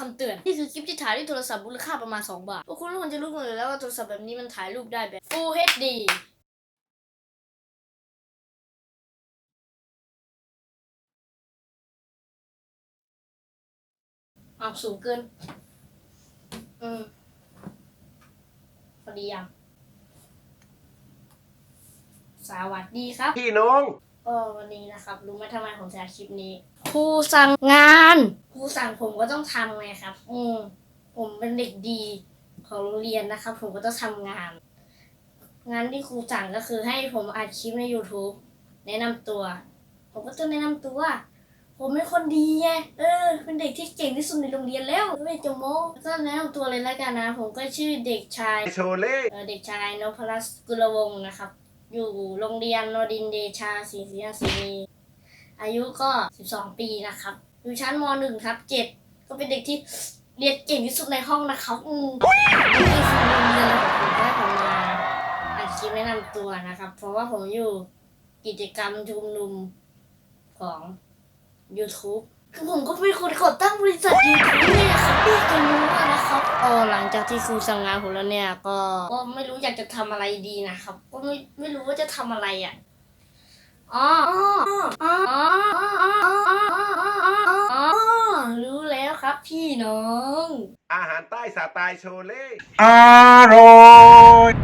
คำเตือน นี่คือคลิปที่ถ่ายด้วยโทรศัพท์มูลค่าประมาณ 2 บาท พวกคุณทุกคนจะรู้กันอยู่แล้วว่าโทรศัพท์แบบนี้มันถ่ายรูปได้แบบ Full HD อ้าวสูงเกิน อืมพอดียัง สวัสดีครับ พี่น้อง ก็วันนี้นะครับ รู้ไหมทำไมผมถ่ายคลิปนี้ ครูสั่งงานค รูสั่งผมก็ต้องทำไงครับ อืมผมเป็นเด็กดีของโรงเรียนนะครับ ผมก็ต้องทำงาน งานที่ครูสั่งก็คือให้ผมอัดคลิปใน YouTube แนะนำตัว ผมก็ต้องแนะนำตัว ผมเป็นคนดีไงเออ เป็นเด็กที่เก่งที่สุดในโรงเรียนแล้วไม่จะโม้ก็แนะนำตัวเลยแล้วกันนะ ผมก็ชื่อเด็กชายโชเล่เอ่อเด็กชายนพรัตน์กุลวงศ์นะครับ อยู่โรงเรียนนดินทร์เดชาศรีศรีศรีอายุก็ 12 ปีนะครับ อยู่ชั้นม .1 ครับ7ก็เป็นเด็กที่เรียนเก่งที่สุดในห้องนะครับอืมที่สุดในโรงเรียนนะครับผมก็ให้ผมมาอัดคลิปแนะนำตัวนะครับ เพราะว่าผมอยู่กิจกรรมชุมนุมของ YouTube คือผมก็เป็นคนก่อตั้งบริษัท YouTube เนี่ยครับเรียกกันรู้อะนะครับก็หลังจากที่ครูสั่งงานผมแล้วเนี่ย ก็ก็ไม่รู้อยากจะทำอะไรดีนะครับ ก็ไม่ไม่รู้ว่าจะทำอะไรอะอ๋ออ๋อ ครับพี่น้อง อาหารใต้สาไตล์โชเล่ อร่อย